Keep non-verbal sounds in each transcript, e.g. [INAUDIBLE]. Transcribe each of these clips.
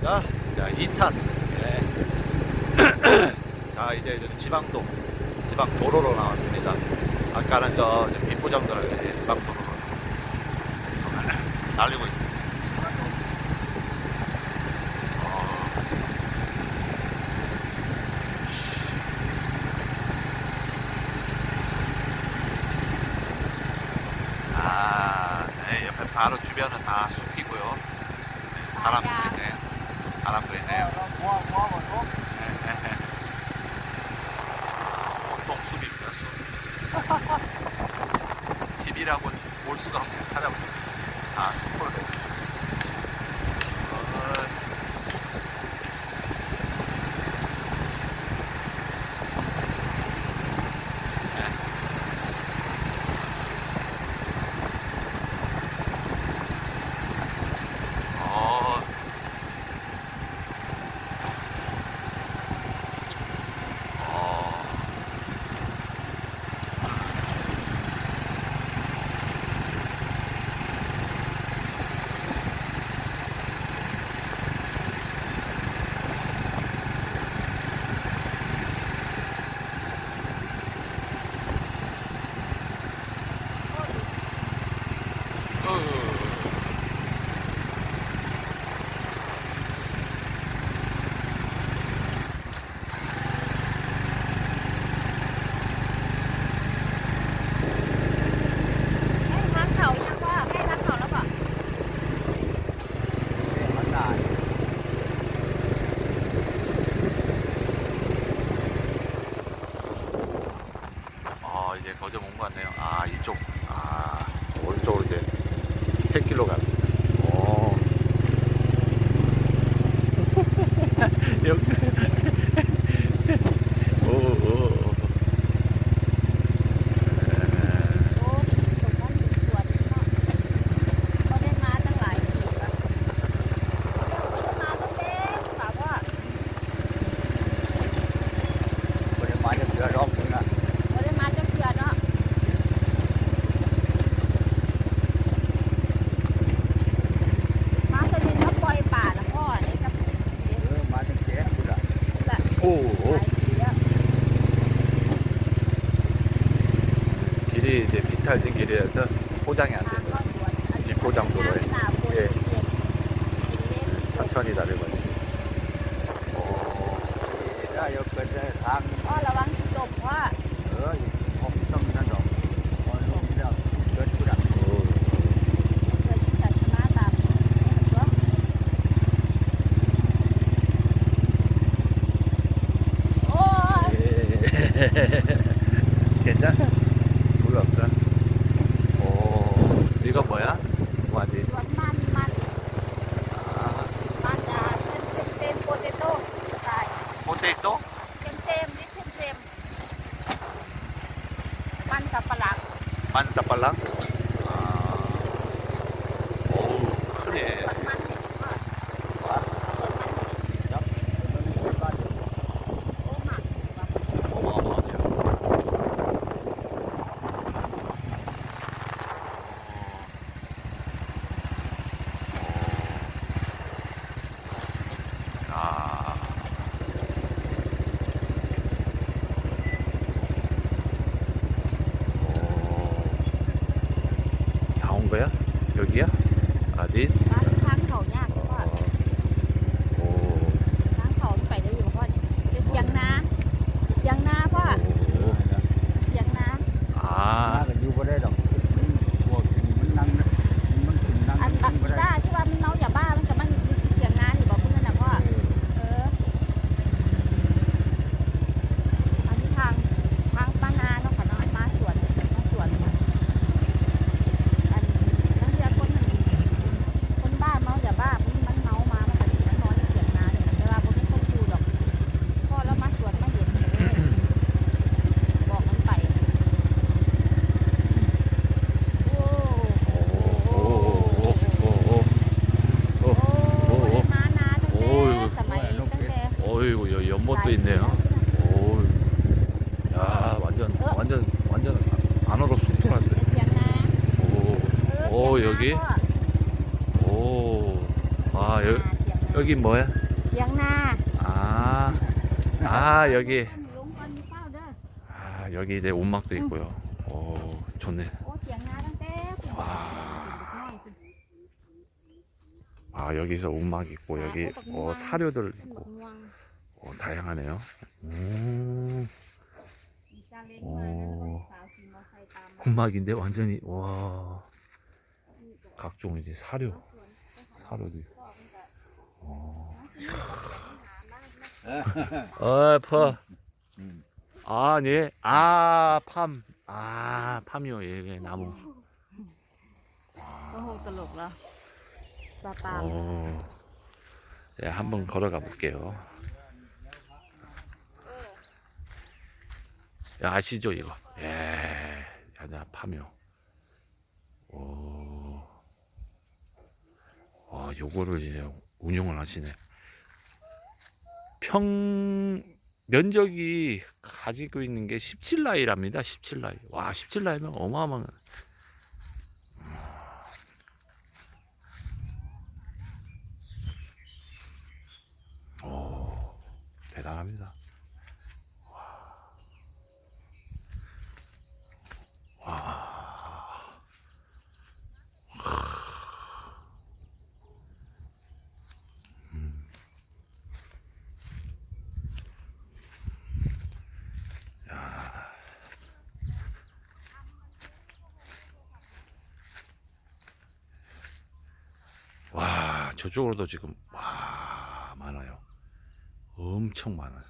있습니다. 자, 2탄. 네. [CLEARS THROAT] 자, 이제 지방도, 지방도로로 나왔습니다. 아까는 저 빗부정도로 지방도로로 [LAUGHS] 날리고 있습니다. 아, 아 네, 옆에 바로 주변은 다 숲이고요. 네, 사람들이 네. 바람 부네요. 똥숲입니다, 숲. 집이라고 볼 수가 없네요. 찾아보세요. 아, 숲으로 되어 있어요. 찰진 길이라서 포장이 안 됩니다. 비포장도로에. 예. 천천히 다리고 있 야, 여기까지 다. 어, 라왕 เสกตุ๊กเต็มเต็มนิดเต็มเต็มมันสับปะหลังมันสับปะหลัง This. 오. 아, 여, 여기 뭐야? 기억나. 아. 아, 여기. 아, 여기 이제 온막도 있고요. 오, 좋네. 아, 여기서 온막 있고, 여기 어, 사료들 있고. 어, 다양하네요. 음. 오. 오. 혼막인데 완전히 와 각종 이제 사료 사료도 있고. 어. 어, 퍼. 아, 네. 아, 팜. 아, 팜이요. 예, 예, 나무. ก็โหตลกแล้วปลาปลา 어. 네, 한번 걸어가 볼게요. 야, 아시죠, 이거? 예. 야자, 팜이 와, 요거를 이제 운영을 하시네. 평, 면적이 가지고 있는 게 17라이랍니다. 17라이. 와, 17라이면 어마어마한. 오, 대단합니다. 저쪽으로도 지금, 와, 많아요. 엄청 많아요.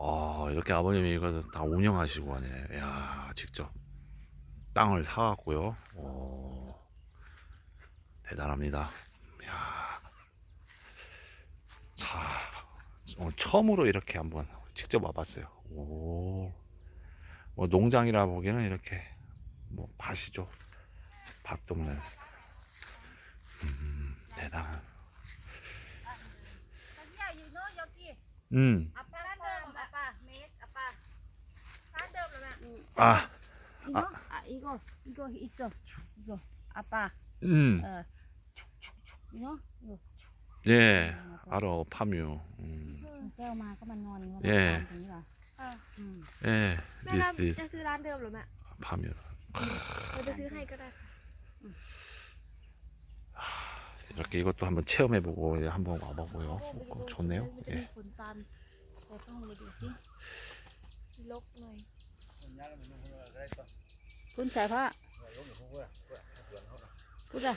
아, 이렇게 아버님이 이거 다 운영하시고 하네. 야, 직접 땅을 사갖고요. 오, 대단합니다. 야, 자, 오늘 처음으로 이렇게 한번 직접 와봤어요. 오, 뭐 농장이라 보기에는 이렇게 뭐 밭이죠. 밭 동네. 음, 대단한. อยู่โน้ยกี้ 음, อัปปาร้านเดิมอัปปาเมสอัปปาร้านเดิมแล้วนะ 아, 이거 아 이거 이거 있어 이거 아빠 음, 어 이거 이거 예, 알아, 파뮤. 음, แก้วมาก็มานอนมา เย่ นอนตรงนี้เหรออืม 예, แม่รับ this, จะ this, ซื้อร้านเดิมเหรือแม่ 파뮤. เราจะซื้อให้ก็ได้ 이렇게 이것도 한번 체험해보고 한번 와보고요. 좋네요. 예. 분잘 봐. 보자.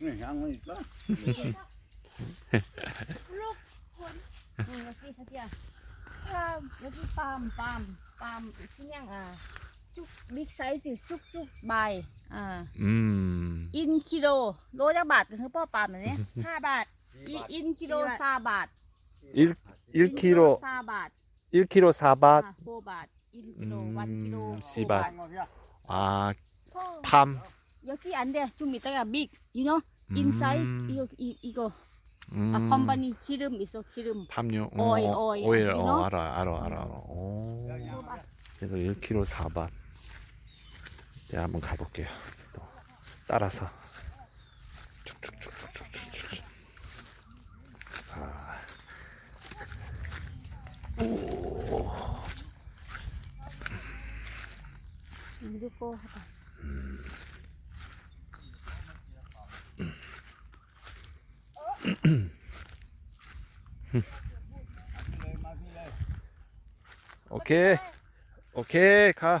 네, 양은 있어. าพูดอะที่ไหวอ่ะ ลูก อืมเมื่อกี้เขาเจียปาล์มเมื่อกี้ปาล์มปาล์มปาล์มที่ยังอ่ะจุกบิ๊กไซส์สิจุกจุกใบอ่า 음, อินกิโลโลจักบาทคือพ่อปาล์มแบบนี้ห้าบาทอิอินกิโลซาบาท 1, 1kg, ซาบาท 1kg 4밭, อ่ะโฟบาทอินกิโล อืม วันกิโล สี่บาท 아, พ่อ 팜, 여기 안 돼. 좀 이따가 믹, you know, inside 음. 이거 이, 이거 음, 아 컴퍼니 기름 있어 기름. 팜유, 어, 오일, 어, 오일, 오일, you 어, know? 알아, 알아, 알아. 알아. 오, 그래서 1kg 4밭. 네, 한번 가볼게요. 또 따라서 쭉쭉쭉쭉쭉쭉. 아, 이거 하다. 오케이, 오케이, 가.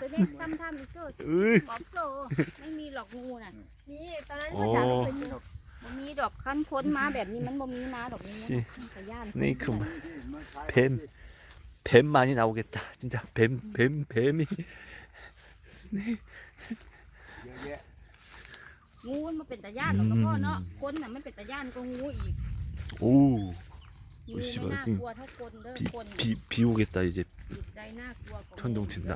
สเน็กซ้ำท่ามดิโซ่ 으이. บอบโซไม่มีหรอกงูน่ะ นี่ตอนนั้น โอ้ มันจะไม่เป็นดอกบ่มีดอกขั้นพ้นมาแบบนี้มันบ่มีมาดอกนี้ 씨, มันก็ย่าน 스네이크 마- 뱀. 뱀 많이 나오겠다. 진짜 뱀, 뱀, 뱀이. 스네이크. งูมันมาเป็นตาย่านหรอกพ่อเนาะคนน่ะไม่เป็นตาย่านก็งูอีก 오 งู โอ้ยชิบ ไม่ หาย น่า จริง กลัวเท่าคนเด้อ 비, คน 비, 비 오겠다 이제 จิตใจน่ากลัวกว่า 천둥 친다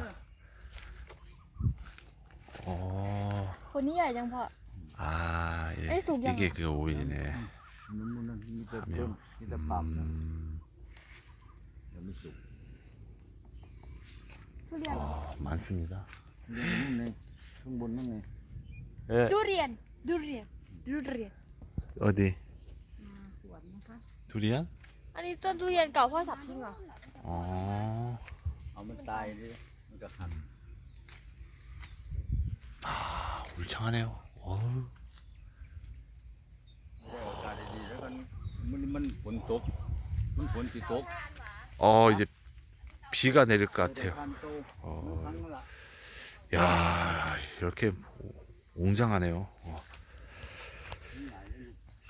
เด้อ 어... คนนี้ใหญ่จังพ่อ 아 예. 에이, 독이야. 이게 그 오일이네 มันมันมีแต่ 하며 ต้นมีแต่ปรับนะ 음... ยังไม่สุก ทุเรียน 어, 많습니다 ยังนู่นไงข้างบนนั่นไง 예 ดูเรียนดูเรียนดูเรียน 어디 มาสวนนะคะ 두리안? อันนี้ต้นทุเรียนเก่าพ่อสับทิ้งเหรอ 어... เอามันตายดิมันก็หัน 아 울창하네요 어우 ได้โอกาสดีๆแล้วมันมันมันฝนตก มันฝนสิตก 어 이제 비가 내릴 것 같아요 การโต 어... ครั้งละ 야 이렇게 웅장하네요. 어.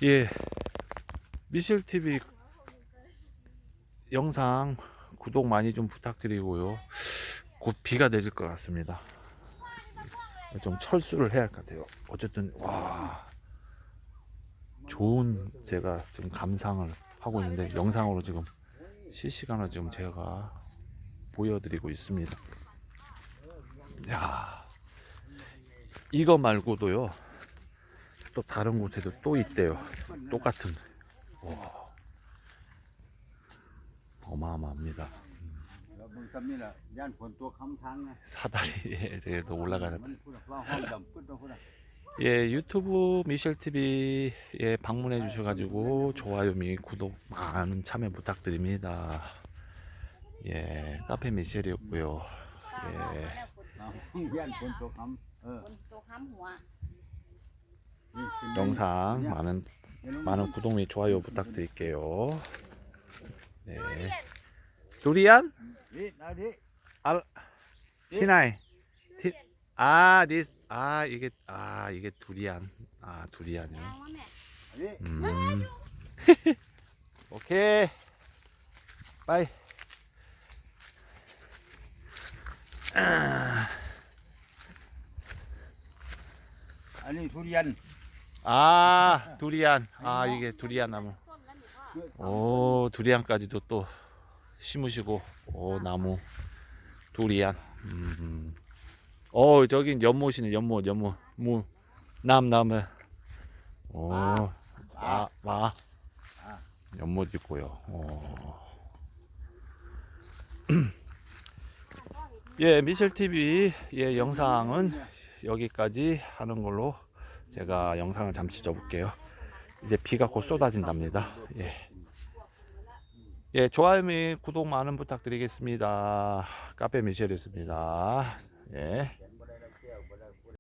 예, 미셸 TV 영상 구독 많이 좀 부탁드리고요. 곧 비가 내릴 것 같습니다. 좀 철수를 해야 할 것 같아요. 어쨌든 와. 좋은 제가 지금 감상을 하고 있는데 영상으로 지금 실시간으로 지금 제가 보여드리고 있습니다. 야. 이거 말고도요 또 다른 곳에도 또 있대요. 똑같은. 와. 어마어마합니다 แล้วมึงจำนี่แหละย่านฝนตัวค้ำทางไง 사다리에 제가 또 올라가는 มันพูดว่าห้องดำพูดว่าพูดว่า 예 유튜브 미셸 TV에 방문해 주셔가지고 좋아요 및 구독 많은 참여 부탁드립니다 예 카페 미셸이었고요 예 เอาห้องย่านฝนตัวค้ำเออ คนโตค้ำหัว นี่เป็น 영상 많은 เห็นไหม 많은 구독 및 좋아요 부탁드릴게요 네 두리안? 예, 알 예. 티나이. 티 아, this 아, 이게 아, 이게 두리안. 아, 두리안이요. 예. 음. [LAUGHS] 오케이. 빠이. 아니 두리안 아 두리안 아 이게 두리안 나무 그 오 두리안까지도 또 심으시고, 오, 나무. 두리안. 음. 어, 저긴 연못이네, 연못, 연못. 무, 남, 나무. 오, 아, 마. 연못 있고요. 어. [CLEARS THROAT] 예, 미셸 TV 예 영상은 여기까지 하는 걸로 제가 영상을 잠시 접을게요. 이제 비가 곧 쏟아진답니다. 예. 예, 좋아요 및 구독 많은 부탁드리겠습니다. 카페 미셸이었습니다. 예.